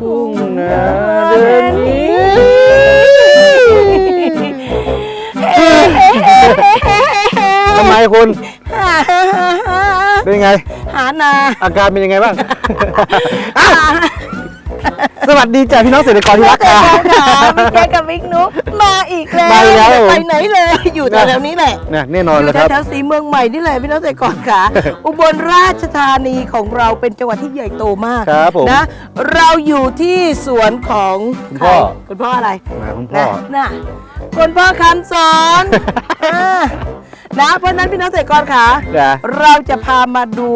ทุ่งนาเดินนี้ ทำไมคุณ เป็นไง หานาอาการเป็นยังไงบ้างอ้าว สวัสดีจ้ะพี่น้องเกษตรกรที่รักแต่ค่ะ ค่ะพี่แจ๊คกับบิ๊กนุ๊กมาอีกแล้วมาอีกแล้ว ไม่ไปไหนเลยอยู่แถวๆนี้แหละเนี่ยแน่นอนอเลยู่ยครับ แถวๆสีเมืองใหม่นี่แหละพี่น้องแต่ก่อนค่ะ อุบลราชธานีของเราเป็นจังหวัดที่ใหญ่โตมากครับผมนะเราอยู่ที่สวนของคุณพ่อ ใครคุณพ่ออะไร นะคุณพ่อนะน่ะ คุณพ่อคำสอน อ่า นะ เพราะฉะนั้นพี่น้องเกษตรกรค่ะ จ้ะ เราจะพามาดู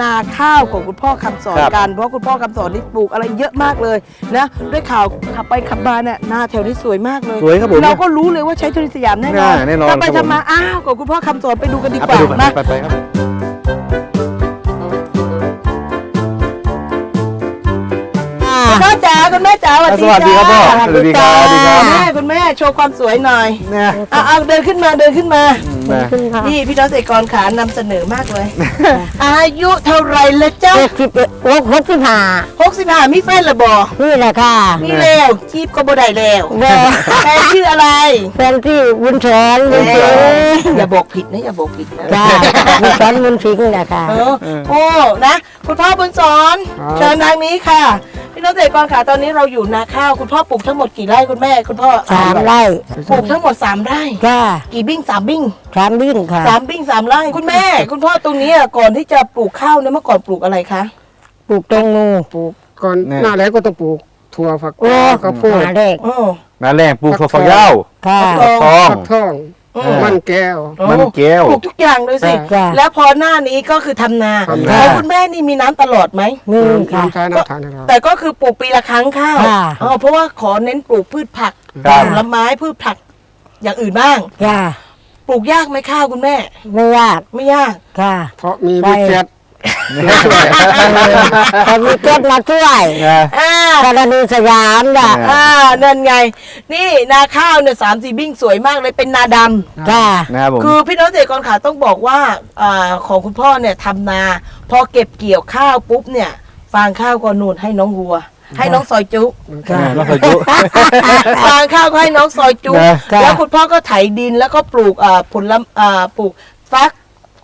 นาข้าวของคุณพ่อคำสอนครับกัน เพราะคุณพ่อคำสอนนี่ปลูกอะไรเยอะมากเลยนะด้วยข่าวขับไปขับมาเนี่ยนาแถวนี้สวยมากเลยสวยครับผมเราก็รู้เลยว่าใช้ชนิสยามแน่นอนแน่แน่นอนถ้าไปครับผม ทำมาอ้าวของคุณพ่อคำสอนไปดูกันดีเอากไปว่าดูกันมาไปไปครับคุณพ่อจ๋าคุณแม่จ๋าสวัสดีสวัสดีครับพ่อจ้าสวัสดีครับสวัสดีครับณแม่คุณแม่โชว์ความสวยหน่อยเนี่ย อะเอาเดินขึ้นมาเดินขึ้นมา นะนี่พี่น้องเกษตรกรขานำเสนอมากเลย อายุเท่าไหรแล้วเจ้าหกสิบเอ็ดหกหกสิบห้าหกสิบห้ามีแฟนและบ่นี่แหละค่ะมีแล้วจีบก็บ่ได้แล้วแม่แฟนชื่ออะไรแฟนที่บุญแสนบุญเอสิงอห์อย่าบอกผิดนะอย่าบอกผิดนะจ้าบุญแสนบุญสิงห์แหละค่ะ เออโอ้นะคุณพ่อบุญสอนเชิญทางนี้ค่ะ พี่น้องเกษตรกรค่ะตอนนี้เราอยู่นาข้าวคุณพ่อปลูกทั้งหมดกี่ไร่คุณแม่คุณพ่อสามไร่ปลูกทั้งหมดสามไร่ จ้ากี่บิ้งสามบิ้ง สามวิ่งค่ะ สามบิ้งสามไร่คุณแม่ คุณพ่อตรงนี้อะก่อนที่จะปลูกข้าวเนี่ยเมื่อก่อนปลูกอะไรคะปลูกแตงโมปลูกก่อนเนี่ยหน้าแล้งก็ต้องปลูกถั่วฝักโอ้ข้าวโพดมาเด็กโอ้ นาแรงปลูกถั่วฝักยาวค่ะอ๋อทองฟักทองอืมมันแก้ว มันแก้ว ปลูกทุกอย่างเลยสิ จ้าแล้วพอหน้านี้ก็คือทำนาทำนา แล้วคุณแม่นี่มีน้ำตลอดไหม นี่ค่ะ น้ำชาน้ำทานให้เรา แต่ก็คือปลูกปีละครั้งข้าวค่ะอ๋อเพราะว่าขอเน้นปลูกพืชผักครับผลไม้พืชผักอย่างอื่นบ้างจ้า ปลูกยากไหมข้าวคุณแม่ ไม่ยากไม่ยากค่ะเพราะมีใช่วิเศษแต่มีเก็บมาช่วยนะอ่ากรณีสยามจ้ะอ่าอ่านั่นไง นี่นาข้าวเนี่ยสามสี่บิ้งสวยมากเลยเป็นนาดำจ้านะครับผมคือพี่น้องเกษตรกรขาต้องบอกว่าอาของคุณพ่อเนี่ยทำนา พอเก็บเกี่ยวข้าวปุ๊บเนี่ย ฟางข้าวก็นูนให้น้องวัว ให้น้องซอยจุจ้าแล้วเคยจุฟางข้าวก็ให้น้องซอยจุนะแล้วคุณพ่อก็ไถดินแล้วก็ปลูกอ่าผลละอ่าปลูกฟัก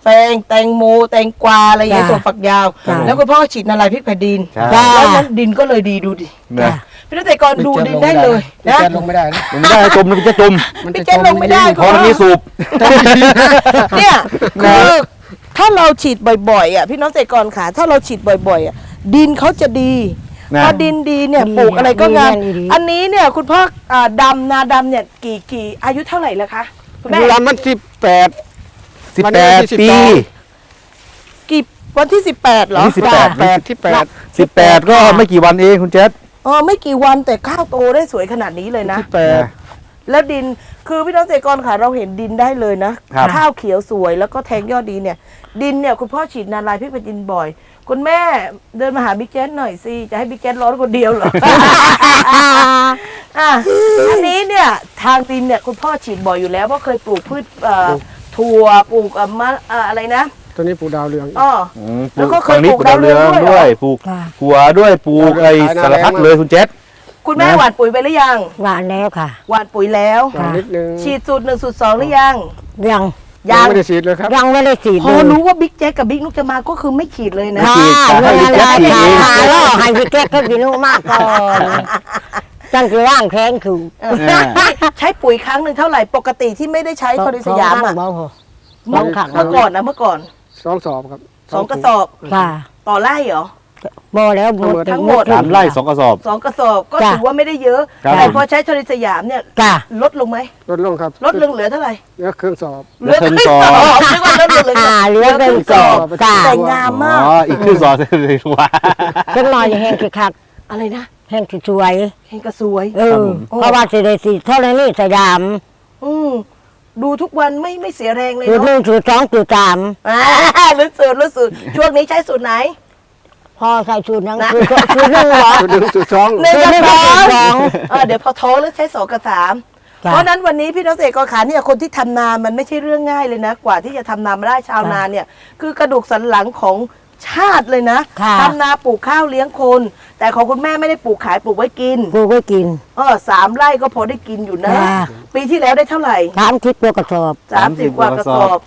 แฟงแตงโมแตงกวาอะไรอย่างเงี้ยจ้ะถั่วฝักยาว จ้ะ แล้วคุณพ่อก็ฉีดนาลายพริกแผ่นดินใช่จ้ะแล้วนั้นดินก็เลยดีดูดินะ พี่น้องเกษตรกรดูดินได้เลยวินะเศษลงไม่ได้นะผมไม่ได้ให้จมนะพี่จะจมมันพี่จะเจ๊ลงไม่ได้ เพราะมันมีสูบ เนี่ยคือถ้าเราฉีดบ่อยๆอะพี่น้องเกษตรกรขาถ้าเราฉีดบ่อยๆอะดินเขาจะดี นะ พอดินดีเนี่ยดีปลูกอะไรก็งามดีดี อันนี้เนี่ยคุณพ่ออ่าดำนาดำเนี่ยกี่กี่อายุเท่าไหร่แล้วคะคุณแม่เวลามันสิบแปด สิบวันแปนี้ดวันที่ ปี12กี่วันที่ 18เหรอวันที่สิบแปดแปดที่แปดสิบแปดก็ไม่กี่วันเองคุณเจษอ๋อไม่กี่วันแต่ข้าวโตได้สวยขนาดนี้เลยนะ ที่แปด แล้วดินคือพี่น้องเกษตรกรค่ะเราเห็นดินได้เลยนะครับ ข้าวเขียวสวยแล้วก็แทงยอดดีเนี่ย ดินเนี่ยคุณพ่อฉีดนาลายพริกเป็นดินบ่อย คุณแม่เดินมาหาบิ๊กแจ๊สหน่อยสิ จะให้บิ๊กแจ๊สร้อนคนเดียวเหรอ อะอันนี้เนี่ยทางดินเนี่ยคุณพ่อฉีดบ่อยอยู่แล้ว เพราะเคยปลูกพืชเอ่อถั่วปลูกเอ่อมะเอ่ออะไรนะตัวนี้ปลูกดาวเรืองอ๋ออืมปแล้ลูวกก็เคยฝั่งนี้ปปลูลูกกดาวเรืองดาวเรืองด้ด้ววยยเหรอปลูกค่ะ หัวด้วยปลูกไอ้สารพัดเลยคุณเจษ คุณแม่นะ หว่านปุ๋ยไปหรือยัง หวานแล้วค่ะ หว่านปุ๋ยแล้วก่อนนิดนึง ฉีดสูตรหนึ่งสูตรสองหรือยัง ยัง ยังไม่ได้ฉีดเลยครับ ยังไม่ได้ฉีดพอรู้ว่าบิ๊กแจ๊กกับบิ๊กนุกจะมาก็คือไม่ฉีดเลยนะค่ะฉีดค่ะไม่เป็นไรให้พี่แจ๊คฉีดค่ะเองขาล่อให้พี่แจ๊คก็พี่นุมากก่อนตั้งแต่ร่างแข็งคือใช้ปุ๋ยครั้งหนึ่งเท่าไหร่ปกติที่ไม่ได้ใช้โทรสยามอะสองครั้งบ่เมื่อสองครั้งเมื่อก่อนนะเมื่อก่อนสองสอบครับสองกระสอบค่ะต่อไร่เหรอ บ่แล้วหมด ทั้งหมด สามไร่สองกระสอบ สองกระสอบก็จ้ะ ถือว่าไม่ได้เยอะครับ แต่พอใช้โทรสยามเนี่ยจ้าลดลงไหมลดลงครับลดลงเหลือเท่าไหร่เหลือเครื่องสอบ เหลือครึ่งสอบนึกว่าลดลงเหลืออ่าเหลือเป็นสอบจ้าแต่งามมากอ๋ออีกครึ่งสอบเลยว่า จังหน่อยแห้งคือคักอะไรนะแห้งคือสวย เห็นกระสวย เออเพราะว่าสิได้สิเท่าไรนี่สยามอืมดูทุกวันไม่ไม่เสียแรงเลยจุดหเนาะนึ่งจุดสองจุดสามอ่ารู้สูตรรู้สูตรช่วงนี้ใช้สูตรไหน พอใส่ชุดนั้นนะคือชุดหนึ่งเหรอ จุดหนึ่งจุดสองหนึ่งกับสองสองเออเดี๋ยวพอท้องแล้วใช้สองกับสามจ้ะ เพราะฉะนั้นวันนี้พี่น้องเกษตรกรขาเนี่ยคนที่ทำนามันไม่ใช่เรื่องง่ายเลยนะ กว่าที่จะทำนามาได้ชาวนาเนี่ย คือกระดูกสันหลังของชาติเลยนะค่ะ ทำนาปลูกข้าวเลี้ยงคน แต่ของคุณแม่ไม่ได้ปลูกขายปลูกไว้กินกูก็กิน เออสามไร่ก็พอได้กินอยู่นะค่ะปีที่แล้วได้เท่าไหร่สามทิศตัวกระสอบ สามสิบกว่ากระสอบ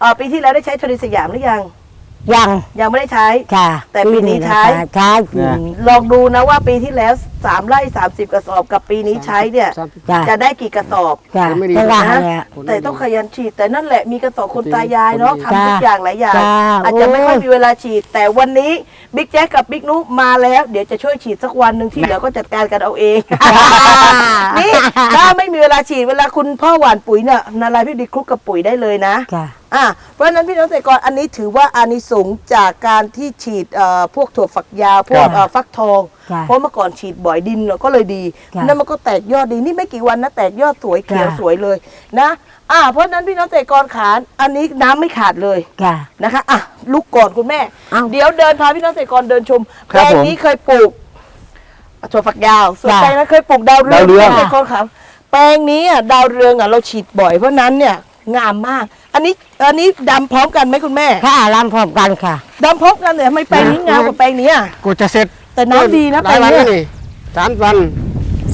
เออปีที่แล้วได้ใช้ทริสยามหรือยัง ยังยังไม่ได้ใช้ ค่ะ แต่ปีนี้ใช้ ใช้ปีนี้ ลองดูนะว่าปีที่แล้ว สามไร่สามสิบกระสอบกับปีนี้ใช้เนี่ยสามสิบจ้ะจะได้กี่กระสอบ จ้ะไม่ดีก็ว่านะแหละแต่ต้องขยันฉีด แต่นั่นแหละมีกระสอบคนตายายเนาะจ้าทำทุกอย่างหลายอย่าง จ้าอาจจะไม่ค่อยโอ้ย มีเวลาฉีด แต่วันนี้บิ๊กแจ๊กกับบิ๊กนุมาแล้ว เดี๋ยวจะช่วยฉีดสักวันหนึ่งที่เหลือก็จัดการกันเอาเองนี่ถ้าไม่มีเวลาฉีดเวลาคุณพ่อหว่านปุ๋ยเนี่ยนาลายพี่ดีคลุกกับปุ๋ยได้เลยนะ จ้ะ อะเพราะฉะนั้นพี่น้องเกษตรกรอันนี้ถือว่าอานิสงส์จากการที่ฉีดเอ่อพวกถั่วฝักยาวพวกครับ เอ่อฟักทอง จ้ะเพราะเมื่อก่อนฉีดบ่อยดินเราก็เลยดีจ้ะนั่นมันก็แตกยอดดีนี่ไม่กี่วันนะแตกยอดสวยเขียวจ้ะสวยเลยนะอะเพราะฉะนั้นพี่น้องเกษตรกรขาอันนี้น้ำไม่ขาดเลยจ้ะนะคะอะลุกก่อนคุณแม่ เอ้าเดี๋ยวเดินพาพี่น้องเกษตรกรเดินชมคแปรัลบงผมนี้เคยปลูกถั่วฝักยาวส่วนจ้ะแปลงนั้นเคยปลูกดาวเรืองดาวเรือง พี่น้องเกษตรกรขาแปลงนี้อะดาวเรืองอะเราฉีดบ่อยเพราะฉะนั้นเนี่ยงามมาก อันนี้อันนี้ดำพร้อมกันไหมคุณแม่ ค่ะรำพร้อมกันค่ะ ดำพร้อมกันเลยทำไมแปลงนี้งามกว่าแปลงนี้อะ กูจะเสร็จ แต่น้ำดีนะหแปลลายงวันเนี้แล้วนี่สามวัน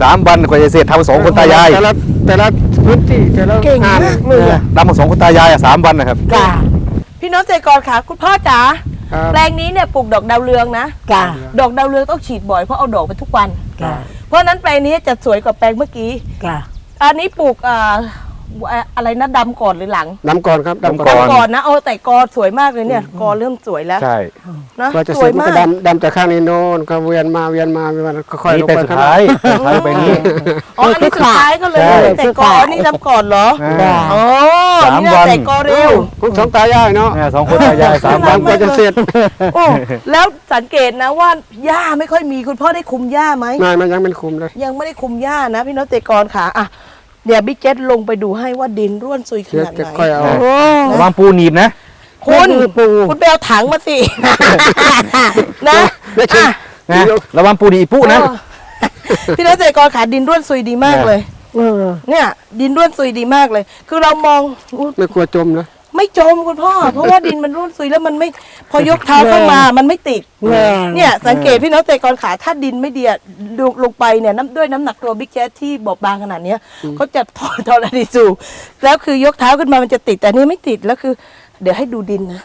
สามวันกว่าจะเสร็จทำสองคนตายายแต่ละแต่ละพื้นที่แต่ละเก่งงานมากเลยอะดำมาสองคนตายายอะสามวันนะครับจ้ะพี่น้องเกษตรกรค่ะ คุณพ่อจ๋าครับแปลงนี้เนี่ยปลูกดอกดาวเรืองนะจ้ะดอกดาวเรืองต้องฉีดบ่อยเพราะเอาดอกไปทุกวันจ้ะเพราะฉะนั้นแปลงนี้จะสวยกว่าแปลงเมื่อกี้จ้ะอันนี้ปลูก อ่าอะไรนะดำก่อนหรือหลังดำก่อนครับดำก่ก่ออน ดำก่อนนะโอ้แต่กอสวยมากเลยเนี่ยกอเริ่มสวยแล้วใช่นะว่าจะสเสวร็ยจมันมาก็ก ดำดำจากข้างนี้โน่นก็เวียนมาเวียนมาเวียนมาก็ค่อยนี่ลงเป็นไปสุดข้างท้ายล่างสุดท้ายไปนี้ อ๋ออันนี้สุดท้ายก็เลยใช่ แต่กอนี่ดำก่อนเหรออ่าอ๋อสามนี่วัน่ะนแต่กอเร็ว คุณสองตายายเนาะเนี่ยสองคนตายายสามวัน ดำก็จะเสร็จโอ้แล้วสังเกตนะว่าหญ้าไม่ค่อยมีคุณพ่อได้คุมหญ้าไหมนายมันยังเป็นคุมเลยยังไม่ได้คุมหญ้านะพี่น้องเตะกรค่ะอะ เดี๋ยวบิ๊กเจ็ตลงไปดูให้ว่าดินร่วนซุยขเดี๋ยวนาดจะไหนค่อยเอาโอ้ระวังปูหนีบนะ คุณปู คุณไปเอาถังมาสิ นะไม่ใช่อะ นะระวังปูหนีบปุ๊นะ เออพี่น้องเตะกรขาดินร่วนซุยดีมากเลย เออเนี่ย ดินร่วนซุยดีมากเลย คือเรามองอุ๊ยไม่กลัวจมนะ ไม่จมคุณพ่อ เพราะว่าดินมันร่วนซุยแล้วมันไม่พอยกเท้าเข้ามามันไม่ติดแม่เนี่ย สังเกตพี่น้องเตะกรขาถ้าดินไม่ดีอะดูลงไปเนี่ยน้ำด้วยน้ำหนักตัวบิ๊กแจ๊ที่บอบบางขนาดเนี้ยเขาจะถอนทอรดีสูงแล้วคือยกเท้าขึ้นมามันจะติด แต่อันนี่ไม่ติดแล้วคือ เดี๋ยวให้ดูดินนะ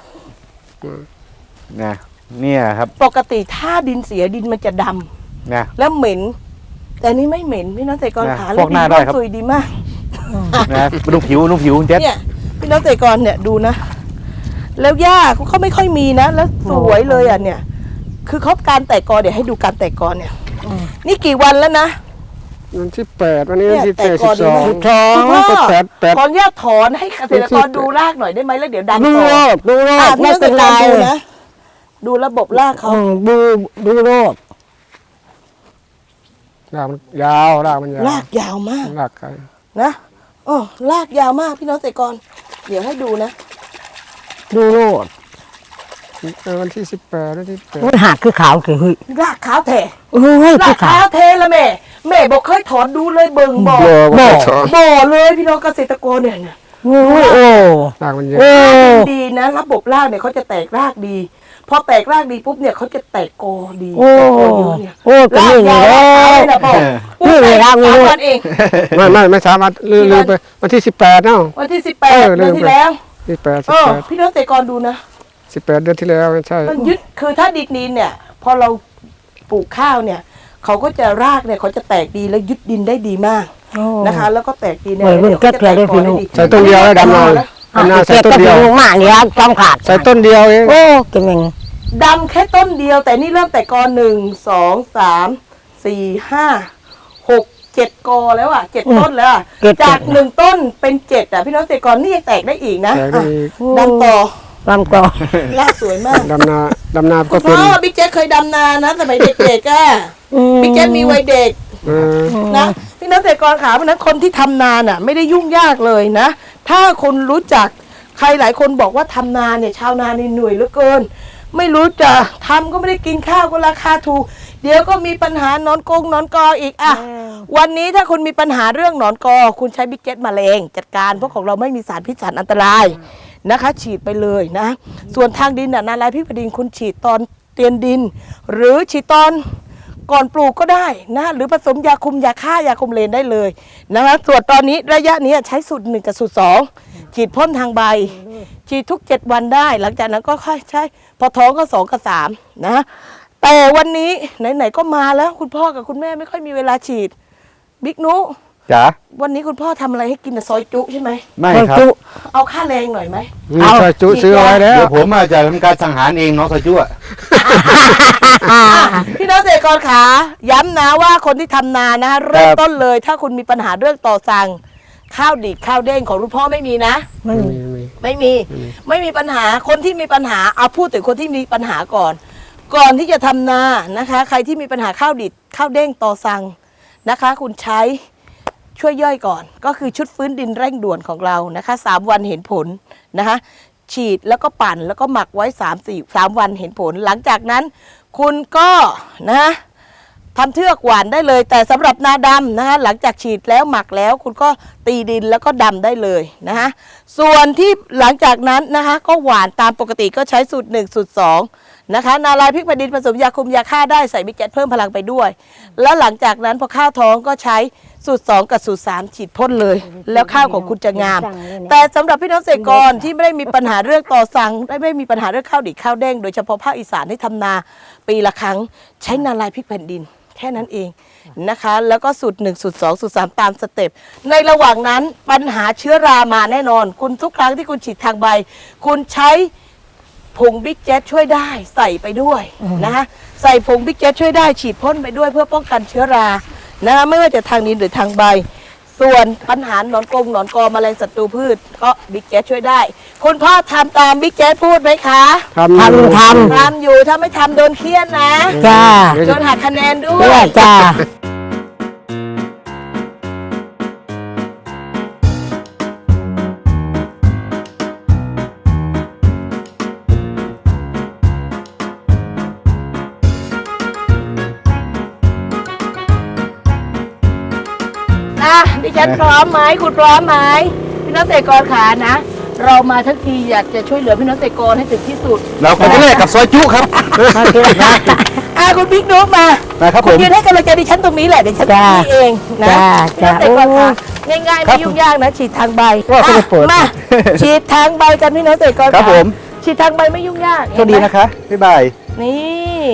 นะเนี่ยครับปกติถ้าดินเสียดินมันจะดำนะ แล้วเหม็น แต่อันนี่ไม่เหม็นพี่น้องเตะกรขานะแล้วฟอกดิหน้านได้ร่วนครับซุยดีมาก นะดูผิวดูผิวเจ็ดเนี่ย พี่น้องเตะกรเนี่ยดูนะ แล้วหญ้าเขาไม่ค่อยมีนะ แล้วสวยเลยอะเนี่ย คือเขาการแตกกอเดี๋ยวให้ดูการแตกกอเนี่ย นี่กี่วันแล้วนะวันที่แปดวันนี้เนี่วันยที่แต่เจ็ดก่สิอนบสองดูทองคุณพ่อแปดแปดขออนุญาตถอนให้เกษตรกรดูรากหน่อยได้ไหมแล้วเดี๋ยวดันดูต่โลอดดูโลอะดพี่ไม่น้องเกเป็ษนตรไรกรดูนะดูระบบรากเขาอืมดูดูโลดรากมันยาวรากมันยาวรากยาวมากรากไกลนะอ๋อรากยาวมากพี่น้องเกษตรกร เดี๋ยวให้ดูนะ ดูโลดเออวันที่สิบแปดวันที่แปดมันหักคือขาวคือเฮ้ยรากขาวแท้โอ้ยราคืกอขาขาววเทละแม่ แม่บอกเคยถอนดูเลยเบิ่งบ่อบ่บ่อเลยพี่น้องเกษตรกรเนี่ยนะ โอ้ยโอ้รากมันเยอะ โอ้ ดีนะ ระบบรากเนี่ยเขาจะแตกรากดี พอแตกรากดีปุ๊บเนี่ยเขาจะแตกกอดีโอ้แตกกอเยอะเนี่ยโอ้ก็รากนี่ไงยาวแล้รากขาววเลยนะพ่อนี่ไงรากนี่สามด้วยวันเอง ไม่ไม่ไม่สามารถลืมลืมไปวันที่สิบแปดเนาะ วันที่สิบแปเอดอลืเดือนมไป ที่แล้วสิบแปดสิเอบอแปดพี่น้องเกษตรกรดูนะ สิบแปดเดือนที่แล้วใช่ มันยึดคือถ้าดินดินเนี่ย พอเราปลูกข้าวเนี่ยเขาก็จะรากเนี่ยเขาจะแตกดีแล้วยึดดินได้ดีมากนะคะ แล้วก็แตกดีเนี่ยเหมือนมันดี๋ยวก็เกลือได้พี่นุ๊ก ใส่ต้นเดียวแล้วดำนาดำนาใส่เจ็บต้นแต่เดียวดูมากเนี่ยจอมขาดใส่ต้นเดียวเองโอ้กินยังดำแค่ต้นเดียว แต่นี่เริ่มแตกกอหนึ่งสองสามสี่ห้าหกเจ็ดกอแล้วอะเจ็ดต้นแล้วอะจากหนึ่งต้นเป็นเจ็ดอะพี่น้องเกษตรกรนี่ยังแตกได้อีกนะแตกได้อะอีกดำต่อลำต่อรากสวยมากดำนาดำนาคุก็ณเป็นพ่อบิ๊กแจ๊คเคยดำนานะสมัยเด็กๆอะบิ๊กแจ๊คมีวัยเด็กเออนะพี่น้องเกษตรกรขาเพราะฉะนั้นคนที่ทำนาน่ะ ไม่ได้ยุ่งยากเลยนะ ถ้าคนรู้จักใครหลายคนบอกว่าทำนาเนี่ยชาวนาเนี่ยเหนื่อยเหลือเกิน ไม่รู้จะทำก็ไม่ได้กินข้าวก็ราคาถูก เดี๋ยวก็มีปัญหาหนอนกงหนอนกออีกอะ วันนี้ถ้าคุณมีปัญหาเรื่องหนอนกอ คุณใช้บิ๊กเจ็ตมาเลงจัดการเพราะของเราไม่มีสารพิษสารอันตรายนะคะ ฉีดไปเลยนะ ส่วนทางดินน่ะนาลายพิพดินคุณฉีดตอนเตียนดิน หรือฉีดตอน ก่อนปลูกก็ได้นะ หรือผสมยาคุมยาฆ่ายาคุมเลนได้เลยนะคะส่วนตอนนี้ระยะนี้ใช้สูตรหนึ่งกับสูตรสองฉีดพ่นทางใบ ฉีดทุกเจ็ดวันได้ หลังจากนั้นก็ค่อยใช้พอท้องก็สองกับสามนะแต่วันนี้ไหนๆก็มาแล้วคุณพ่อกับคุณแม่ไม่ค่อยมีเวลาฉีดบิ๊กนุ จ๋าวันนี้คุณพ่อทำอะไรให้กินน่ะซอยจุใช่ไหม ไม่ครับจุเอาค่าแรงหน่อยไหม นี่ซอยจุซื้อเอาไว้แล้ว เดี๋ยวผมอาจจะทำการสังหารเองเนาะสจวพี่น้องเกษตรกรขาย้ำนะว่าคนที่ทำนานะเริ่มต้นเลย ถ้าคุณมีปัญหาเรื่องต่อสั่งข้าวดิบข้าวเด้งของคุณพ่อไม่มีนะมันไม่มีไม่มีปัญหาคนที่มีปัญหาเอาพูดถึงคนที่มีปัญหาก่อน ก่อนที่จะทำนานะคะ ใครที่มีปัญหาข้าวดิบข้าวเด้งต่อสั่งนะคะ คุณใช้ ช่วยย่อยก่อน ก็คือชุดฟื้นดินเร่งด่วนของเรานะคะสามวันเห็นผลนะคะ ฉีดแล้วก็ปั่นแล้วก็หมักไว้3ามสี่สามวันเห็นผล หลังจากนั้น คุณก็นะทำเทือกหวานได้เลย แต่สำหรับนาดำนะคะหลังจากฉีดแล้วหมักแล้ว คุณก็ตีดินแล้วก็ดำได้เลยนะคะส่วนที่หลังจากนั้นนะคะก็หวานตามปกติก็ใช้สูตร1สูตร2นะคะนาลายพริกแผ่นดินผสมยาคุมยาฆ่าได้ใส่บิ๊กแก๊สเพิ่มพลังไปด้วย แล้วหลังจากนั้นพอข้าวท้องก็ใช้ สูตร 2 กับสูตร 3 ฉีดพ่นเลย แล้วข้าวของคุณจะงาม แต่สำหรับพี่น้องเกษตรกรที่ไม่ได้มีปัญหาเรื่องต่อสั่งไม่ได้มีปัญหาเรื่องข้าวดิบข้าวเด้งโดยเฉพาะภาคอีสานที่ทำนาปีละครั้ง ใช้นาลายพริกแผ่นดินแค่นั้นเองนะคะ แล้วก็สูตร1สูตร2สูตร3ตามสเต็ปในระหว่างนั้นปัญหาเชื้อรามาแน่นอน คุณทุกครั้งที่คุณฉีดทางใบ คุณใช้ผงบิ๊กแจ๊ช่วยได้ใส่ไปด้วยนะคะใส่ผงบิ๊กแจ๊ช่วยได้ฉีดพ่นไปด้วยเพื่อป้องกันเชื้อรา นะคะไม่ว่าจะทางดินหรือทางใบ ส่วนปัญหาหนอนกงหนอนกอแมลงศัตรูพืช ก็บิ๊กแจ๊ช่วยได้ คุณพ่อทำตามบิ๊กแจ๊พูดไหมคะทำทำททำอยู่ถ้าไม่ทำโดนเครียดนะำจ้าโดนหักคะแนนด้วเพื่อยจ้า ดิฉันพร้อมไหมคุณพร้อมไหมพี่น้องเกษตรกรขานะ เรามาทั้งทีอยากจะช่วยเหลือพี่น้องเกษตรกรให้ถึงที่สุดเราก็จะแลกกับซอยจุครับอะคุณบิ๊กนุ๊กมานะครับคุผณม ยืนให้กำลังใจดิฉันตรงนี้แหละดิฉันจ้านี่เองนะจ้าพี่น้องเกษตรกรจ้าขาง่ายๆครัไม่บยุ่งยากนะ ฉีดทางใบว่าเขาจะเปิดมาฉีดทางใบกันพี่น้องเกษตรกรครับขาผมฉีดทางใบไม่ยุ่งยากโชคดีเห็นไหม นะคะบ๊ายบาย นี่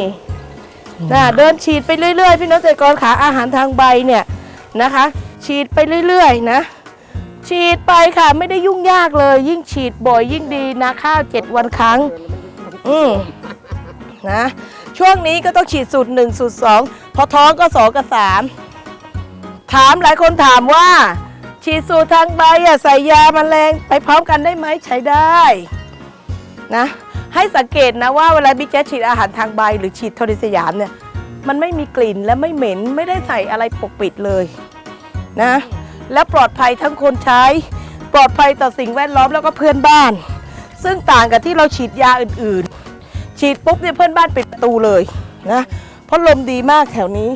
นะเดินฉีดไปเรื่อย ๆ พี่น้องเกษตรกรขาอาหารทางใบเนี่ยนะคะ ฉีดไปเรื่อยๆนะ ฉีดไปค่ะไม่ได้ยุ่งยากเลย ยิ่งฉีดบ่อยยิ่งดีนะข้าวเจ็ดวันครั้ง อืมนะช่วงนี้ก็ต้องฉีดสูตรหนึ่งสูตรสองพอท้องก็สองกับสามถามหลายคนถามว่า ฉีดสูตรทางใบอะใส่ยาแมลงไปพร้อมกันได้ไหมใช้ได้นะให้สังเกตนะว่าเวลาบิ๊กแจ๊ฉีดอาหารทางใบหรือฉีดโทนิสยามเนี่ยมันไม่มีกลิ่นและไม่เหม็นไม่ได้ใส่อะไรปกปิดเลย นะ และปลอดภัยทั้งคนใช้ ปลอดภัยต่อสิ่งแวดล้อมแล้วก็เพื่อนบ้าน ซึ่งต่างกับที่เราฉีดยาอื่นๆ ฉีดปุ๊บเนี่ยเพื่อนบ้านปิดประตูเลยนะเพราะลมดีมากแถวนี้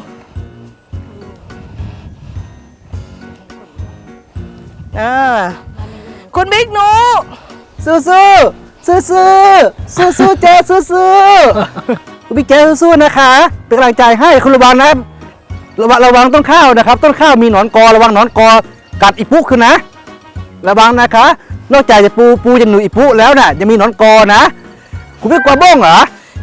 อ่าคุณบิ๊กหนูสู้สู้สู้สู้สู้สู้ๆเจ๊สู้สู้ๆคุณพี่เจ๊สู้ๆนะคะ เป็นกำลังใจให้คุณระวังนะ ระวังระวังต้นข้าวนะครับ ต้นข้าวมีหนอนกอระวังหนอนกอกัดอีปุ๊ขึ้นนะ ระวังนะคะ นอกจากจะปูปูจะหนูอีปุ๊แล้วน่ะยังมีหนอนกอนะ คุณไม่กลัวบ้งเหรอ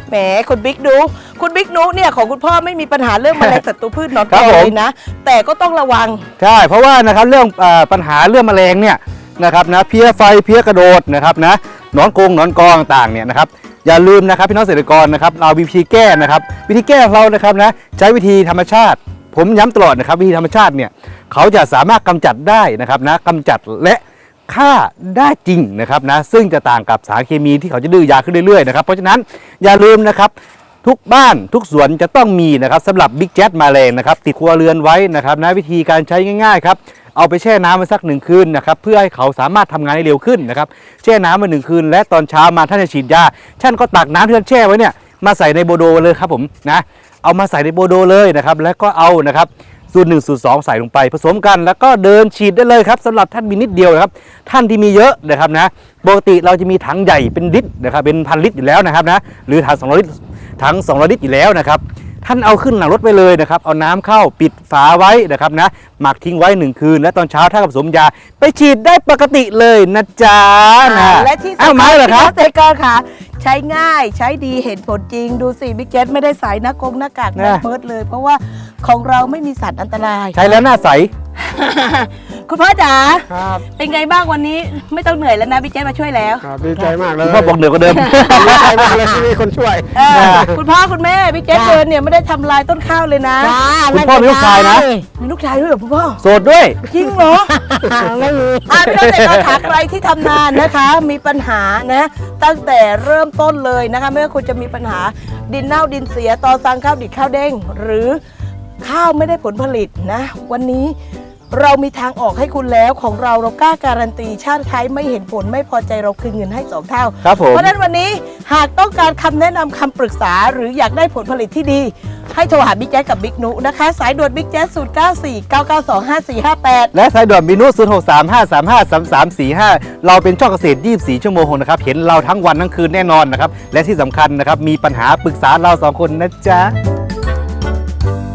แหมคุณบิ๊กดูคุณบิ๊กนุเนี่ยของคุณพ่อไม่มีปัญหาเรื่องแมลงศัตรูพืชหนอนครักบอผมเลยนะ แต่ก็ต้องระวังใช่เพราะว่านะครับเรื่องเออปัญหาเรื่องแมลงเนี่ยนะครับนะเพี้ยไฟเพี้ยกระโดดนะครับนะหนอนกงหนอนกอต่างๆเนี่ยนะครับอย่าลืมนะครับพี่น้องเกษตรกรนะครับเราวิธีแก้นะครับ วิธีแก้ของเรานะครับนะใช้วิธีธรรมชาติ ผมย้ำตลอดนะครับวิธีธรรมชาติเนี่ยเขาจะสามารถกำจัดได้นะครับนะกำจัดและฆ่าได้จริงนะครับนะซึ่งจะต่างกับสารเคมีที่เขาจะดื้อยาขึ้นเรื่อยๆนะครับเพราะฉะนั้นอย่าลืมนะครับทุกบ้านทุกสวนจะต้องมีนะครับสำหรับบิ๊กแจ๊ดมาแรงนะครับติดครัวเรือนไว้นะครับนะวิธีการใช้ง่ายๆครับเอาไปแช่น้ำไว้สักหนึ่งคืนนะครับเพื่อให้เขาสามารถทำงานได้เร็วขึ้นนะครับแช่น้ำมาหนึ่งคืน และตอนเช้ามาท่านจะฉีดยาท่านก็ตักน้ำที่ท่านแช่ไว้เนี่ยมาใส่ในโบโดเลยครับผมนะ เอามาใส่ในโบโดเลยนะครับแล้วก็เอานะครับสูตรหนึ่งสูตรสองใส่ลงไป ผสมกันแล้วก็เดินฉีดได้เลยครับสำหรับท่านมีนิดเดียวนะครับ ท่านที่มีเยอะนะครับนะปกติเราจะมีถังใหญ่เป็นลิตรนะครับเป็นพันลิตรอยู่แล้วนะครับนะหรือถัง200ลิตรถัง200ลิตรอยู่แล้วนะครับท่านเอาขึ้นหลังรถไปเลยนะครับ เอาน้ำเข้าปิดฝาไว้นะครับนะ หมักทิ้งไว้หนึ่งคืน และตอนเช้าถ้าผสมยา ไปฉีดได้ปกติเลยนะจ๊ะนะและที่อ้าวสำไม้คัญเหรอพี่คน้รัอบงเกษตรกรค่ะ ใช้ง่ายใช้ดีเห็นผลจริง ดูสิบิ๊กเจ็ตไม่ได้ใส่หน้ากงหน้ากากแมสเมิร์ดเลย เพราะว่าของเราไม่มีสัตว์อันตราย ใช้แล้วหน้าใส คุณพ่อจ๋าครับเป็นไงบ้างวันนี้ไม่ต้องเหนื่อยแล้วนะบิ๊กเจ็ตมาช่วยแล้ว ครับดีใจมากเลยคุณพ่อบอกเหนือกว่าเดิม ดีใจมากเลยที่มีคนช่วย เออคุณพ่อคุณแม่บิ๊กเจ็ตเดินเนี่ยไม่ได้ทำลายต้นข้าวเลยนะจ้าคุณพ่อมีลูกชายนะ มีลูกชายด้วยเหรอคุณพ่อ โสดด้วย จริงเหรอ ไม่มี อะพี่น้องเกษตรกรขาใครที่ทำนานนะคะ มีปัญหานะ ตั้งแต่เริ่มต้นเลยนะคะไม่ว่าคุณจะมีปัญหาดินเน่าดินเสียตอสังข้าวดิดข้าวเด้ง หรือข้าวไม่ได้ผลผลิตนะ วันนี้ เรามีทางออกให้คุณแล้วของเราเรากล้าการันตีชาติใช้ไม่เห็นผลไม่พอใจเราคืนเงินให้สองเท่า ครับผม เพราะฉะนั้นวันนี้หากต้องการคำแนะนำคำปรึกษาหรืออยากได้ผลผลิตที่ดี ให้โทรหาบิ๊กแจ๊สกับบิ๊กนุนะคะ สายด่วนบิ๊กแจ๊ส0 9 4 9 9 2 5 4 5 8และสายด่วนมินุ0 6 3 5 3 5 3 3 4 5 เราเป็นช่องเกษตร 24 ชั่วโมงนะครับ เห็นเราทั้งวันทั้งคืนแน่นอนนะครับ และที่สำคัญนะครับ มีปัญหาปรึกษาเราสองคนนะจ๊ะ